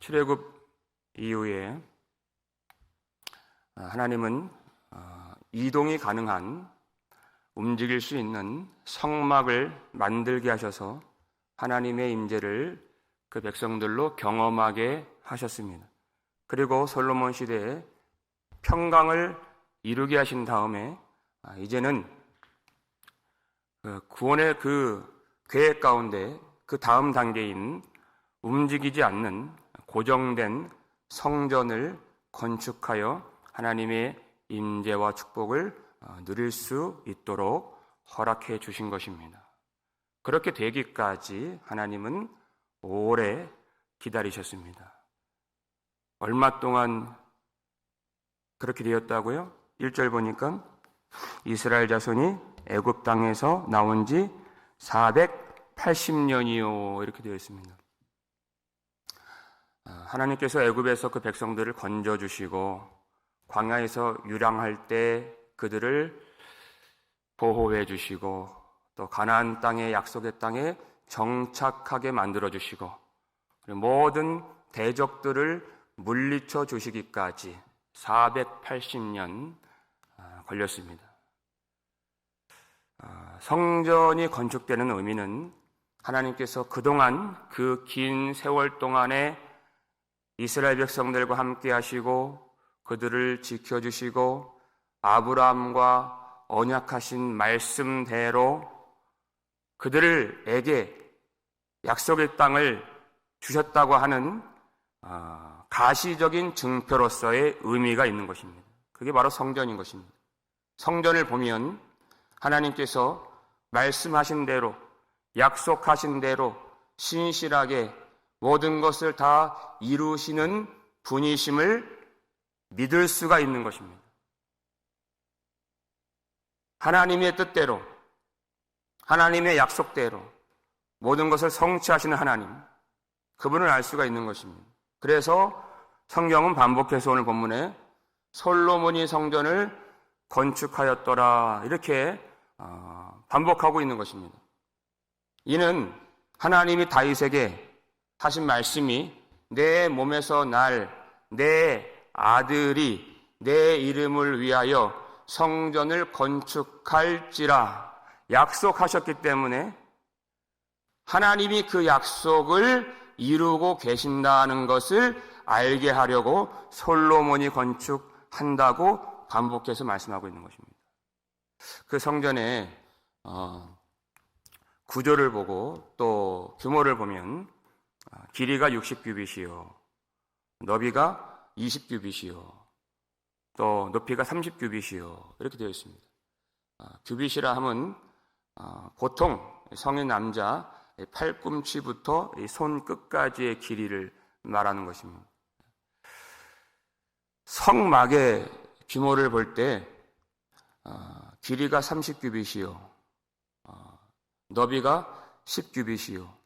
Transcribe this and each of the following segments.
출애굽 이후에 아, 하나님은 어, 이동이 가능한 움직일 수 있는 성막을 만들게 하셔서 하나님의 임재를 그 백성들로 경험하게 하셨습니다. 그리고 솔로몬 시대에 평강을 이루게 하신 다음에 아, 이제는 그 구원의 그 계획 가운데 그 다음 단계인 움직이지 않는 고정된 성전을 건축하여 하나님의 임재와 축복을 어, 누릴 수 있도록 허락해 주신 것입니다. 그렇게 되기까지 하나님은 오래 기다리셨습니다. 얼마 동안 그렇게 되었다고요? 1절 보니까 이스라엘 자손이 애굽 땅에서 나온 지 480년이요 이렇게 되어 있습니다. 아, 하나님께서 애굽에서 그 백성들을 건져 주시고 광야에서 유랑할 때 그들을 보호해 주시고 또 가나안 땅의 약속의 땅에 정착하게 만들어 주시고 모든 대적들을 물리쳐 주시기까지 480년 아, 걸렸습니다. 아, 성전이 건축되는 의미는 하나님께서 그동안 그 긴 세월 동안에 이스라엘 백성들과 함께 하시고 그들을 지켜주시고 아브라함과 언약하신 말씀대로 그들에게 약속의 땅을 주셨다고 하는 아, 가시적인 증표로서의 의미가 있는 것입니다. 그게 바로 성전인 것입니다. 성전을 보면 하나님께서 말씀하신 대로 약속하신 대로 신실하게 모든 것을 다 이루시는 분이심을 믿을 수가 있는 것입니다. 하나님의 뜻대로, 하나님의 약속대로 모든 것을 성취하시는 하나님, 그분을 알 수가 있는 것입니다. 그래서 성경은 반복해서 오늘 본문에 솔로몬이 성전을 건축하였더라 이렇게 어, 반복하고 있는 것입니다. 이는 하나님이 다윗에게 하신 말씀이 내 몸에서 날 내 아들이 내 이름을 위하여 성전을 건축할지라 약속하셨기 때문에 하나님이 그 약속을 이루고 계신다는 것을 알게 하려고 솔로몬이 건축한다고 반복해서 말씀하고 있는 것입니다. 그 성전의 어, 구조를 보고 또 규모를 보면 아, 길이가 60규빗이요, 너비가 20규빗이요, 또 높이가 30규빗이요. 이렇게 되어 있습니다. 아, 규빗이라 함은 아, 보통 성인 남자 팔꿈치부터 손 끝까지의 길이를 말하는 것입니다. 성막의 규모를 볼때 어, 길이가 30규빗이요, 어, 너비가 10규빗이요, 어,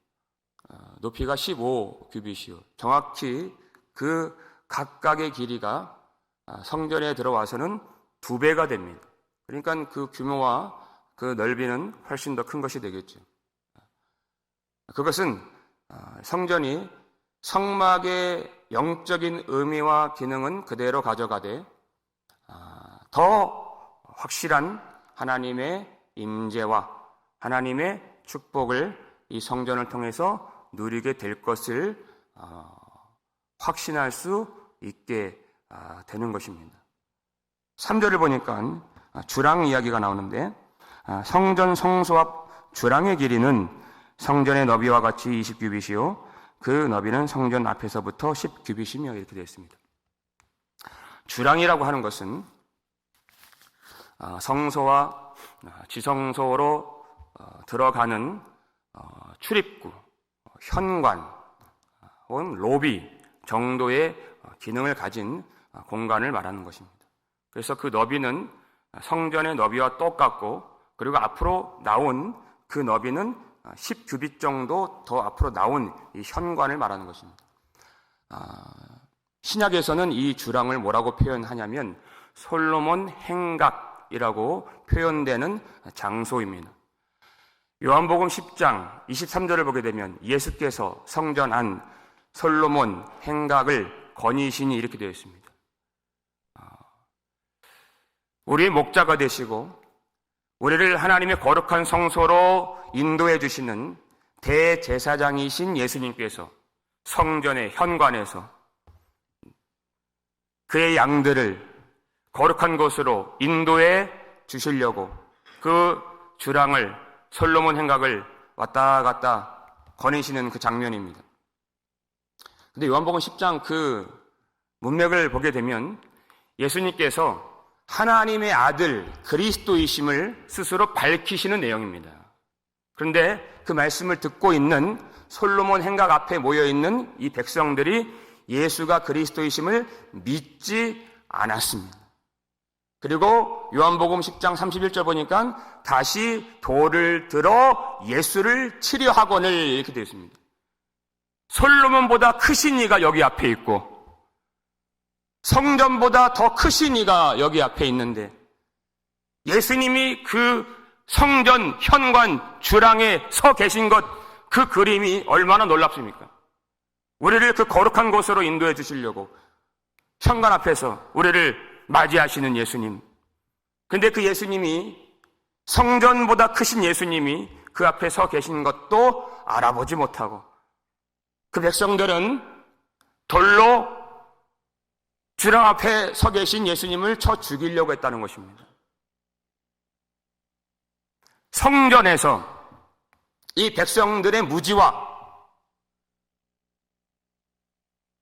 높이가 15규빗이요. 정확히 그 각각의 길이가 아, 성전에 들어와서는 두 배가 됩니다. 그러니까 그 규모와 그 넓이는 훨씬 더 큰 것이 되겠죠. 그것은 성전이 성막의 영적인 의미와 기능은 그대로 가져가되 더 확실한 하나님의 임재와 하나님의 축복을 이 성전을 통해서 누리게 될 것을 어, 확신할 수 있게 아, 되는 것입니다. 3절을 보니까 주랑 이야기가 나오는데 아, 성전 성소 앞 주랑의 길이는 성전의 너비와 같이 20규빗이요 그 너비는 성전 앞에서부터 10규빗이며 이렇게 되어 있습니다. 주랑이라고 하는 것은 어, 성소와 어, 지성소로 어, 들어가는 출입구, 현관 혹은 로비 정도의 기능을 가진 공간을 말하는 것입니다. 그래서 그 너비는 성전의 너비와 똑같고 그리고 앞으로 나온 그 너비는 10규빗 정도 더 앞으로 나온 이 현관을 말하는 것입니다. 신약에서는 이 주랑을 뭐라고 표현하냐면 솔로몬 행각 이라고 표현되는 장소입니다. 요한복음 10장 23절을 보게 되면 예수께서 성전 안 솔로몬 행각을 거니시니 이렇게 되어 있습니다. 아, 우리의 목자가 되시고 우리를 하나님의 거룩한 성소로 인도해 주시는 대제사장이신 예수님께서 성전의 현관에서 그의 양들을 거룩한 곳으로 인도해 주시려고 그 주랑을 솔로몬 행각을 왔다 갔다 거니시는 그 장면입니다. 근데 요한복음 10장 그 문맥을 보게 되면 예수님께서 하나님의 아들 그리스도이심을 스스로 밝히시는 내용입니다. 그런데 그 말씀을 듣고 있는 솔로몬 행각 앞에 모여 있는 이 백성들이 예수가 그리스도이심을 믿지 않았습니다. 그리고 요한복음 10장 31절 보니까 다시 돌을 들어 예수를 치려 하거늘 이렇게 되어 있습니다. 솔로몬보다 크신 이가 여기 앞에 있고 성전보다 더 크신 이가 여기 앞에 있는데 예수님이 그 성전 현관 주랑에 서 계신 것 그 그림이 얼마나 놀랍습니까? 우리를 그 거룩한 곳으로 인도해 주시려고 현관 앞에서 우리를 맞이하시는 예수님. 근데 그 예수님이 성전보다 크신 예수님이 그 앞에 서 계신 것도 알아보지 못하고 그 백성들은 돌로 주랑 앞에 서 계신 예수님을 쳐 죽이려고 했다는 것입니다. 성전에서 이 백성들의 무지와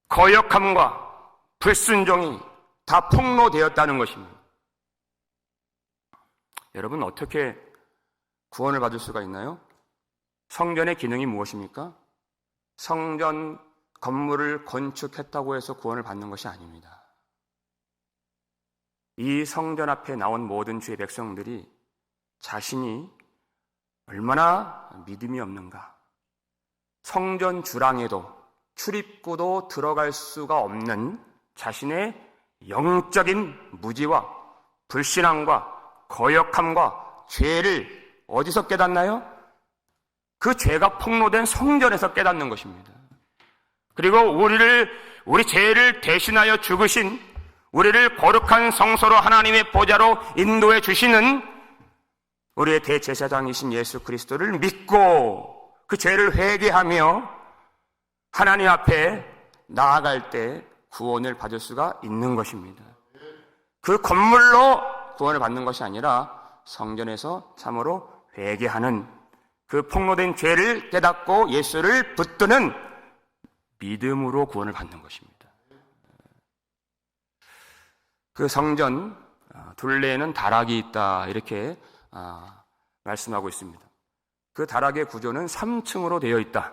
거역함과 불순종이 다 폭로되었다는 것입니다. 여러분 어떻게 구원을 받을 수가 있나요? 성전의 기능이 무엇입니까? 성전 건물을 건축했다고 해서 구원을 받는 것이 아닙니다. 이 성전 앞에 나온 모든 주의 백성들이 자신이 얼마나 믿음이 없는가. 성전 주랑에도 출입구도 들어갈 수가 없는 자신의 영적인 무지와 불신앙과 거역함과 죄를 어디서 깨닫나요? 그 죄가 폭로된 성전에서 깨닫는 것입니다. 그리고 우리를 우리 죄를 대신하여 죽으신 우리를 거룩한 성소로 하나님의 보좌로 인도해 주시는 우리의 대제사장이신 예수 그리스도를 믿고 그 죄를 회개하며 하나님 앞에 나아갈 때 구원을 받을 수가 있는 것입니다. 그 건물로 구원을 받는 것이 아니라 성전에서 참으로 회개하는 그 폭로된 죄를 깨닫고 예수를 붙드는 믿음으로 구원을 받는 것입니다. 그 성전 아, 둘레에는 다락이 있다 이렇게 아, 말씀하고 있습니다. 그 다락의 구조는 3층으로 되어 있다.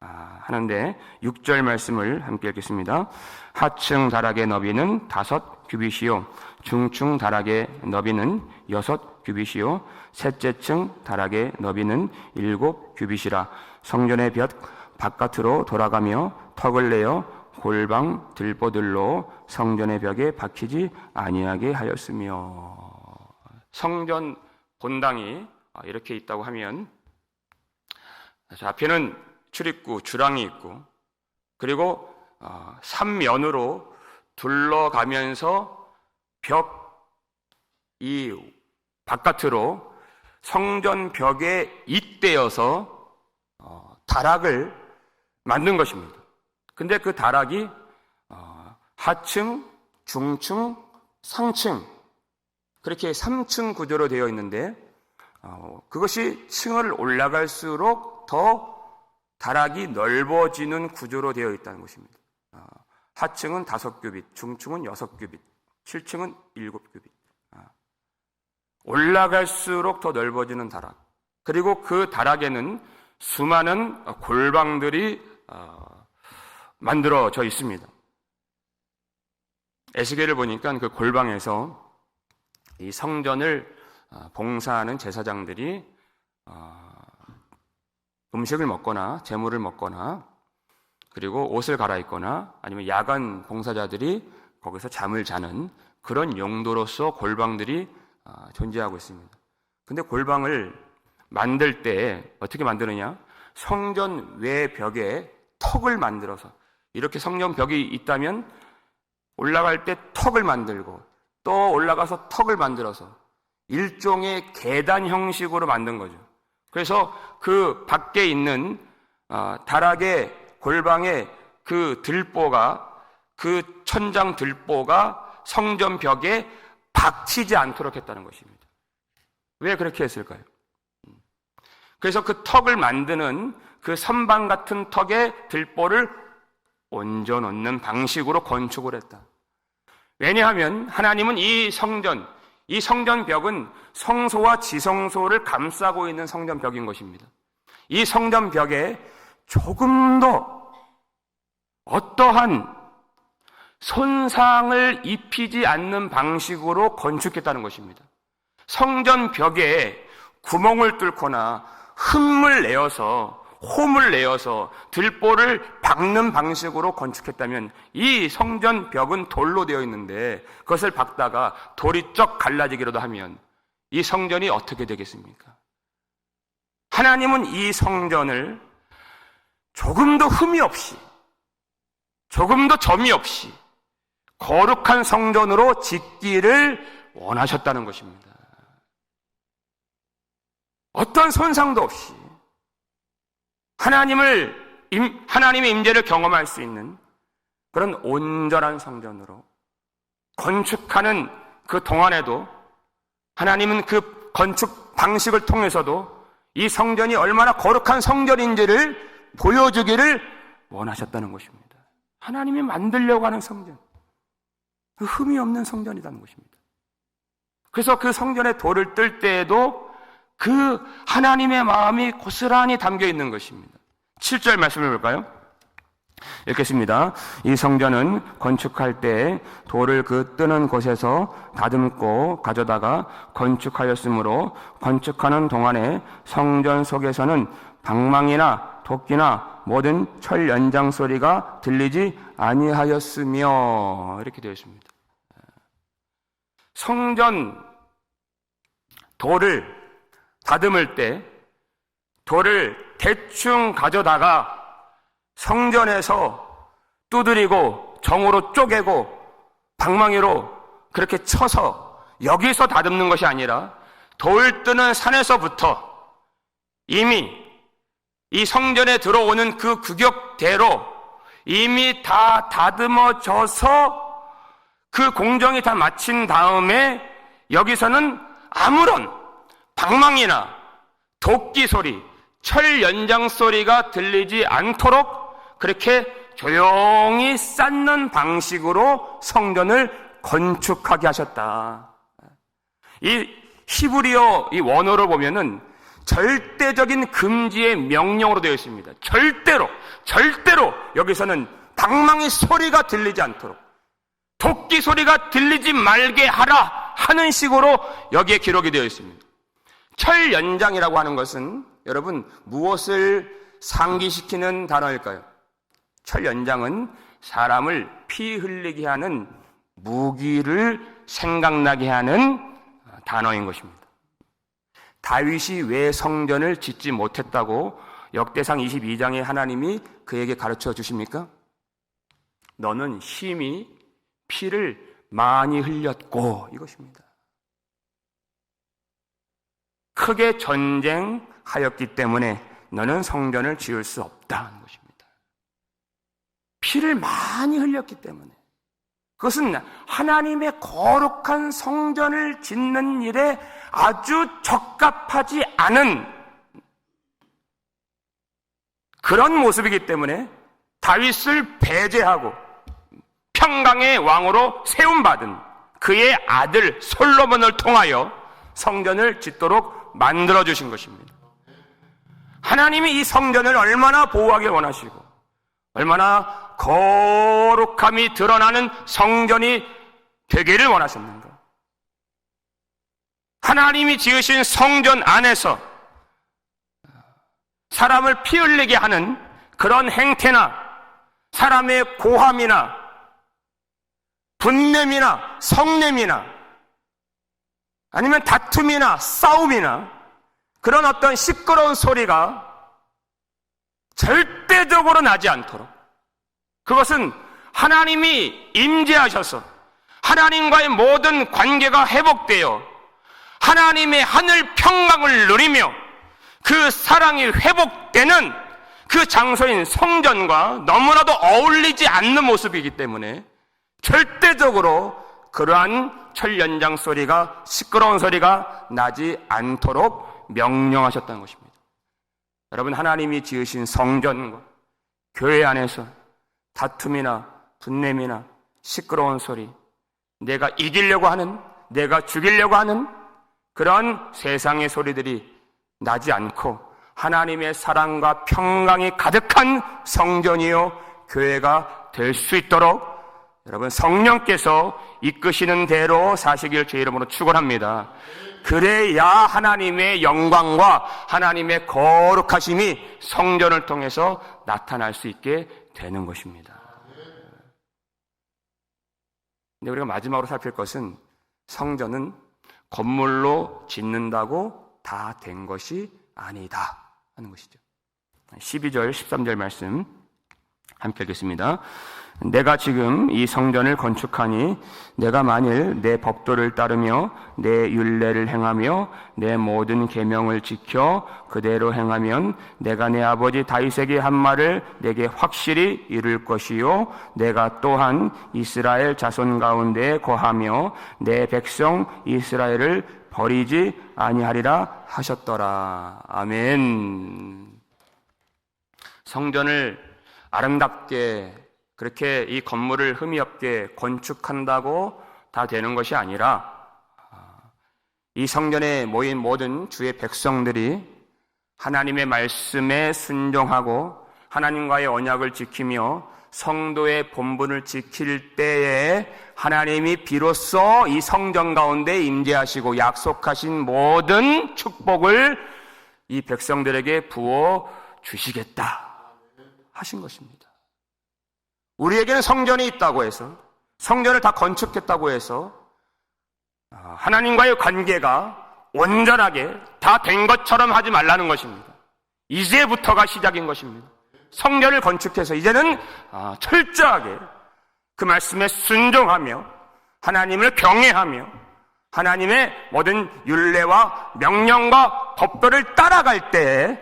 아, 하는데 6절 말씀을 함께 읽겠습니다. 하층 다락의 너비는 다섯 규빗이요. 중층 다락의 너비는 여섯 규빗이요. 셋째 층 다락의 너비는 일곱 규빗이라 성전의 벽 바깥으로 돌아가며 턱을 내어 골방 들보들로 성전의 벽에 박히지 아니하게 하였으며. 성전 본당이 이렇게 있다고 하면 앞에는 출입구 주랑이 있고 그리고 삼면으로 둘러가면서 벽 이 바깥으로 성전 벽에 잇대어서 어, 다락을 만든 것입니다. 근데 그 다락이 어, 하층, 중층, 상층 그렇게 3층 구조로 되어 있는데 어, 그것이 층을 올라갈수록 더 다락이 넓어지는 구조로 되어 있다는 것입니다. 하층은 다섯 규빗, 중층은 여섯 규빗, 7층은 일곱 규빗. 올라갈수록 더 넓어지는 다락. 그리고 그 다락에는 수많은 골방들이 어, 만들어져 있습니다. 에스겔을 보니까 그 골방에서 이 성전을 어, 봉사하는 제사장들이 어, 음식을 먹거나 재물을 먹거나 그리고 옷을 갈아입거나 아니면 야간 봉사자들이 거기서 잠을 자는 그런 용도로서 골방들이 아, 존재하고 있습니다. 근데 골방을 만들 때 어떻게 만드느냐? 성전 외 벽에 턱을 만들어서 이렇게 성전 벽이 있다면 올라갈 때 턱을 만들고 또 올라가서 턱을 만들어서 일종의 계단 형식으로 만든 거죠. 그래서 그 밖에 있는 어, 다락의 골방의 그 들보가 그 천장 들보가 성전 벽에 박치지 않도록 했다는 것입니다. 왜 그렇게 했을까요? 그래서 그 턱을 만드는 그 선반 같은 턱에 들보를 얹어 놓는 방식으로 건축을 했다. 왜냐하면 하나님은 이 성전, 이 성전 벽은 성소와 지성소를 감싸고 있는 성전 벽인 것입니다. 이 성전 벽에 조금 더 어떠한 손상을 입히지 않는 방식으로 건축했다는 것입니다. 성전 벽에 구멍을 뚫거나 흠을 내어서 홈을 내어서 들보를 박는 방식으로 건축했다면 이 성전 벽은 돌로 되어 있는데 그것을 박다가 돌이 쩍 갈라지기라도 하면 이 성전이 어떻게 되겠습니까? 하나님은 이 성전을 조금 더 흠이 없이 조금 더 점이 없이 거룩한 성전으로 짓기를 원하셨다는 것입니다. 어떤 손상도 없이 하나님을 하나님의 임재를 경험할 수 있는 그런 온전한 성전으로 건축하는 그 동안에도 하나님은 그 건축 방식을 통해서도 이 성전이 얼마나 거룩한 성전인지를 보여주기를 원하셨다는 것입니다. 하나님이 만들려고 하는 성전. 그 흠이 없는 성전이라는 것입니다. 그래서 그 성전의 돌을 뜰 때에도 그 하나님의 마음이 고스란히 담겨 있는 것입니다. 7절 말씀을 볼까요? 읽겠습니다. 이 성전은 건축할 때 돌을 그 뜨는 곳에서 다듬고 가져다가 건축하였으므로 건축하는 동안에 성전 속에서는 방망이나 도끼나 모든 철 연장 소리가 들리지 아니하였으며 이렇게 되어 있습니다. 성전 돌을 다듬을 때 돌을 대충 가져다가 성전에서 두드리고 정으로 쪼개고 방망이로 그렇게 쳐서 여기서 다듬는 것이 아니라 돌 뜨는 산에서부터 이미 이 성전에 들어오는 그 규격대로 이미 다 다듬어져서 그 공정이 다 마친 다음에 여기서는 아무런 방망이나 도끼 소리, 철 연장 소리가 들리지 않도록 그렇게 조용히 쌓는 방식으로 성전을 건축하게 하셨다. 이 히브리어 이 원어를 보면은 절대적인 금지의 명령으로 되어 있습니다. 절대로, 절대로 여기서는 방망이 소리가 들리지 않도록 도끼 소리가 들리지 말게 하라 하는 식으로 여기에 기록이 되어 있습니다. 철 연장이라고 하는 것은 여러분 무엇을 상기시키는 단어일까요? 철 연장은 사람을 피 흘리게 하는 무기를 생각나게 하는 단어인 것입니다. 다윗이 왜 성전을 짓지 못했다고 역대상 22장에 하나님이 그에게 가르쳐 주십니까? 너는 심히 피를 많이 흘렸고 이것입니다. 크게 전쟁하였기 때문에 너는 성전을 지을 수 없다는 것입니다. 피를 많이 흘렸기 때문에 그것은 하나님의 거룩한 성전을 짓는 일에 아주 적합하지 않은 그런 모습이기 때문에 다윗을 배제하고 평강의 왕으로 세움받은 그의 아들 솔로몬을 통하여 성전을 짓도록 만들어 주신 것입니다. 하나님이 이 성전을 얼마나 보호하길 원하시고 얼마나 거룩함이 드러나는 성전이 되기를 원하셨는가? 하나님이 지으신 성전 안에서 사람을 피 흘리게 하는 그런 행태나 사람의 고함이나 분냄이나 성냄이나 아니면 다툼이나 싸움이나 그런 어떤 시끄러운 소리가 절대적으로 나지 않도록 그것은 하나님이 임재하셔서 하나님과의 모든 관계가 회복되어 하나님의 하늘 평강을 누리며 그 사랑이 회복되는 그 장소인 성전과 너무나도 어울리지 않는 모습이기 때문에 절대적으로 그러한 철연장 소리가 시끄러운 소리가 나지 않도록 명령하셨다는 것입니다. 여러분 하나님이 지으신 성전과 교회 안에서 다툼이나 분냄이나 시끄러운 소리, 내가 이기려고 하는, 내가 죽이려고 하는 그런 세상의 소리들이 나지 않고 하나님의 사랑과 평강이 가득한 성전이요 교회가 될 수 있도록 여러분 성령께서 이끄시는 대로 사시길 제 이름으로 축원합니다. 그래야 하나님의 영광과 하나님의 거룩하심이 성전을 통해서 나타날 수 있게 되는 것입니다. 근데 우리가 마지막으로 살필 것은 성전은 건물로 짓는다고 다 된 것이 아니다 하는 것이죠. 12절, 13절 말씀 함께 읽겠습니다. 내가 지금 이 성전을 건축하니 내가 만일 내 법도를 따르며 내 율례를 행하며 내 모든 계명을 지켜 그대로 행하면 내가 내 아버지 다윗에게 한 말을 내게 확실히 이룰 것이요 내가 또한 이스라엘 자손 가운데 거하며 내 백성 이스라엘을 버리지 아니하리라 하셨더라. 아멘. 성전을 아름답게 그렇게 이 건물을 흠이 없게 건축한다고 다 되는 것이 아니라 이 성전에 모인 모든 주의 백성들이 하나님의 말씀에 순종하고 하나님과의 언약을 지키며 성도의 본분을 지킬 때에 하나님이 비로소 이 성전 가운데 임재하시고 약속하신 모든 축복을 이 백성들에게 부어 주시겠다 하신 것입니다. 우리에게는 성전이 있다고 해서 성전을 다 건축했다고 해서 아, 하나님과의 관계가 온전하게 다 된 것처럼 하지 말라는 것입니다. 이제부터가 시작인 것입니다. 성전을 건축해서 이제는 아, 철저하게 그 말씀에 순종하며 하나님을 경외하며 하나님의 모든 윤례와 명령과 법도를 따라갈 때에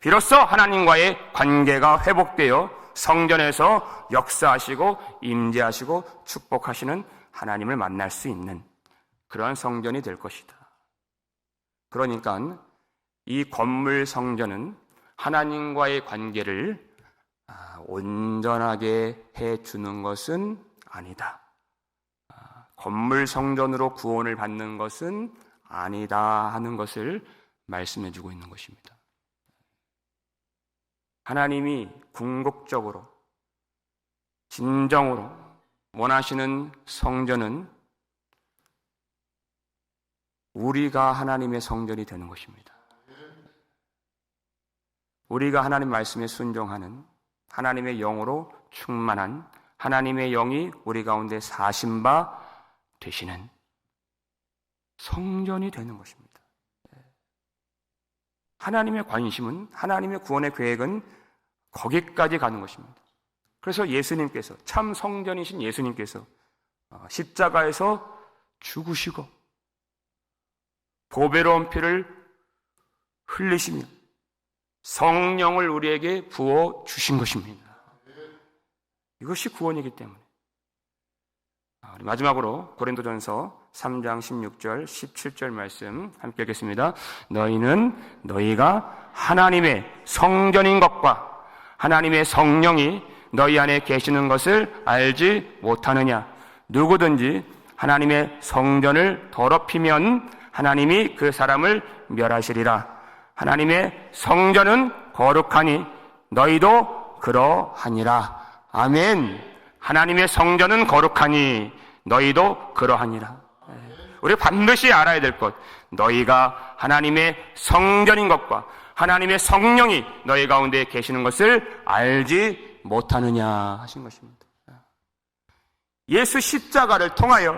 비로소 하나님과의 관계가 회복되어 성전에서 역사하시고 임재하시고 축복하시는 하나님을 만날 수 있는 그러한 성전이 될 것이다. 그러니까 이 건물 성전은 하나님과의 관계를 아, 온전하게 해 주는 것은 아니다. 아, 건물 성전으로 구원을 받는 것은 아니다 하는 것을 말씀해 주고 있는 것입니다. 하나님이 궁극적으로 진정으로 원하시는 성전은 우리가 하나님의 성전이 되는 것입니다. 우리가 하나님 말씀에 순종하는 하나님의 영으로 충만한 하나님의 영이 우리 가운데 사신 바 되시는 성전이 되는 것입니다. 하나님의 관심은 하나님의 구원의 계획은 거기까지 가는 것입니다. 그래서 예수님께서 참 성전이신 예수님께서 어, 십자가에서 죽으시고 보배로운 피를 흘리시며 성령을 우리에게 부어 주신 것입니다. 이것이 구원이기 때문에. 아, 마지막으로 고린도전서 3장 16절, 17절 말씀 함께 읽겠습니다. 너희는 너희가 하나님의 성전인 것과 하나님의 성령이 너희 안에 계시는 것을 알지 못하느냐? 누구든지 하나님의 성전을 더럽히면 하나님이 그 사람을 멸하시리라. 하나님의 성전은 거룩하니 너희도 그러하니라. 아멘. 하나님의 성전은 거룩하니 너희도 그러하니라. 우리 반드시 알아야 될 것. 너희가 하나님의 성전인 것과 하나님의 성령이 너희 가운데 계시는 것을 알지 못하느냐 하신 것입니다. 예수 십자가를 통하여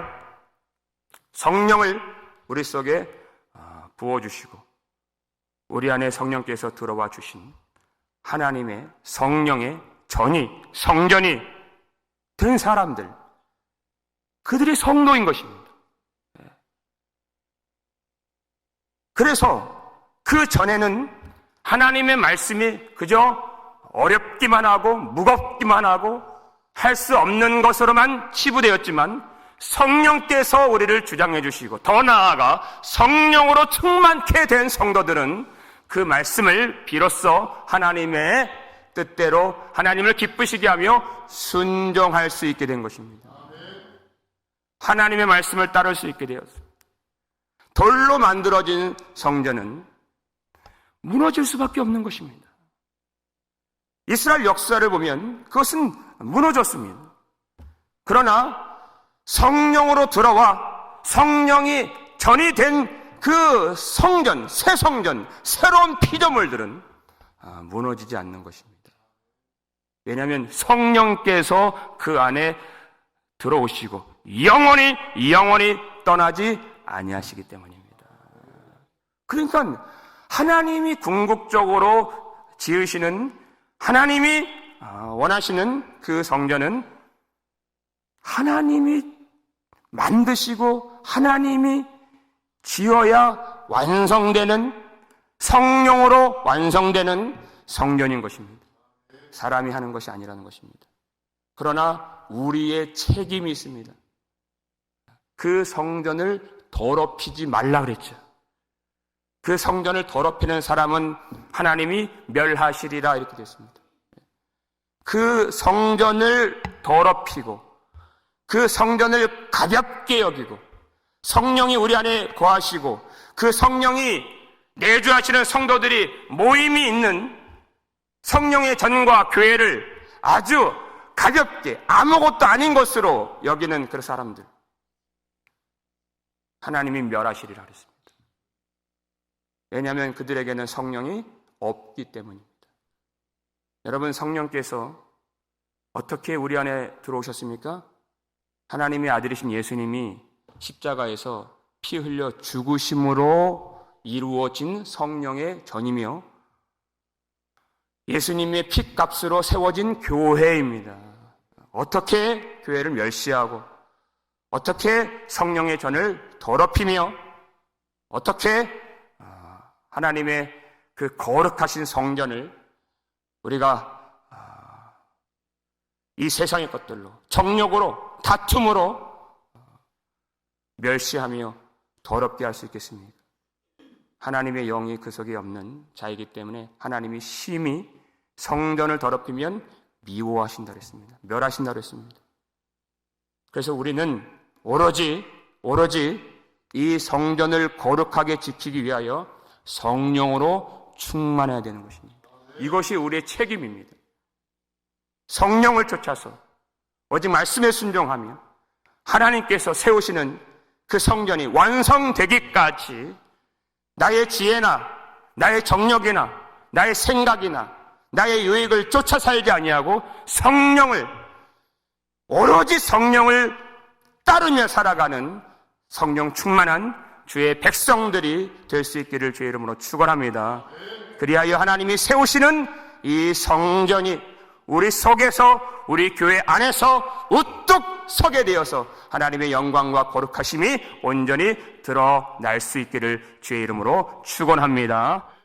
성령을 우리 속에 아, 부어주시고 우리 안에 성령께서 들어와 주신 하나님의 성령의 전이 성전이 된 사람들, 그들이 성도인 것입니다. 그래서 그 전에는 하나님의 말씀이 그저 어렵기만 하고 무겁기만 하고 할 수 없는 것으로만 치부되었지만 성령께서 우리를 주장해 주시고 더 나아가 성령으로 충만케 된 성도들은 그 말씀을 비로소 하나님의 뜻대로 하나님을 기쁘시게 하며 순종할 수 있게 된 것입니다. 하나님의 말씀을 따를 수 있게 되었습니다. 돌로 만들어진 성전은 무너질 수밖에 없는 것입니다. 이스라엘 역사를 보면 그것은 무너졌습니다. 그러나 성령으로 들어와 성령이 전이 된 그 성전, 새 성전, 새로운 피조물들은 아, 무너지지 않는 것입니다. 왜냐하면 성령께서 그 안에 들어오시고 영원히 영원히 떠나지 아니하시기 때문입니다. 그러니까 하나님이 궁극적으로 지으시는 하나님이 아, 원하시는 그 성전은 하나님이 만드시고 하나님이 지어야 완성되는 성령으로 완성되는 성전인 것입니다. 사람이 하는 것이 아니라는 것입니다. 그러나 우리의 책임이 있습니다. 그 성전을 더럽히지 말라 그랬죠. 그 성전을 더럽히는 사람은 하나님이 멸하시리라 이렇게 됐습니다. 그 성전을 더럽히고 그 성전을 가볍게 여기고 성령이 우리 안에 거하시고 그 성령이 내주하시는 성도들이 모임이 있는 성령의 전과 교회를 아주 가볍게 아무것도 아닌 것으로 여기는 그 사람들 하나님이 멸하시리라 그랬습니다. 왜냐하면 그들에게는 성령이 없기 때문입니다. 여러분 성령께서 어떻게 우리 안에 들어오셨습니까? 하나님의 아들이신 예수님이 십자가에서 피 흘려 죽으심으로 이루어진 성령의 전이며 예수님의 핏값으로 세워진 교회입니다. 어떻게 교회를 멸시하고 어떻게 성령의 전을 더럽히며 어떻게 아, 하나님의 그 거룩하신 성전을 우리가 아, 이 세상의 것들로 정욕으로 다툼으로 멸시하며 더럽게 할 수 있겠습니까? 하나님의 영이 그 속에 없는 자이기 때문에 하나님이 심히 성전을 더럽히면 미워하신다 그랬습니다. 멸하신다 그랬습니다. 그래서 우리는 오로지 오로지 이 성전을 거룩하게 지키기 위하여 성령으로 충만해야 되는 것입니다. 이것이 우리의 책임입니다. 성령을 쫓아서 오직 말씀에 순종하며 하나님께서 세우시는 그 성전이 완성되기까지 나의 지혜나 나의 정력이나 나의 생각이나 나의 유익을 쫓아 살지 아니하고 성령을 오로지 성령을 따르며 살아가는 성령 충만한 주의 백성들이 될 수 있기를 주의 이름으로 축원합니다. 그리하여 하나님이 세우시는 이 성전이 우리 속에서 우리 교회 안에서 우뚝 서게 되어서 하나님의 영광과 거룩하심이 온전히 드러날 수 있기를 주의 이름으로 축원합니다.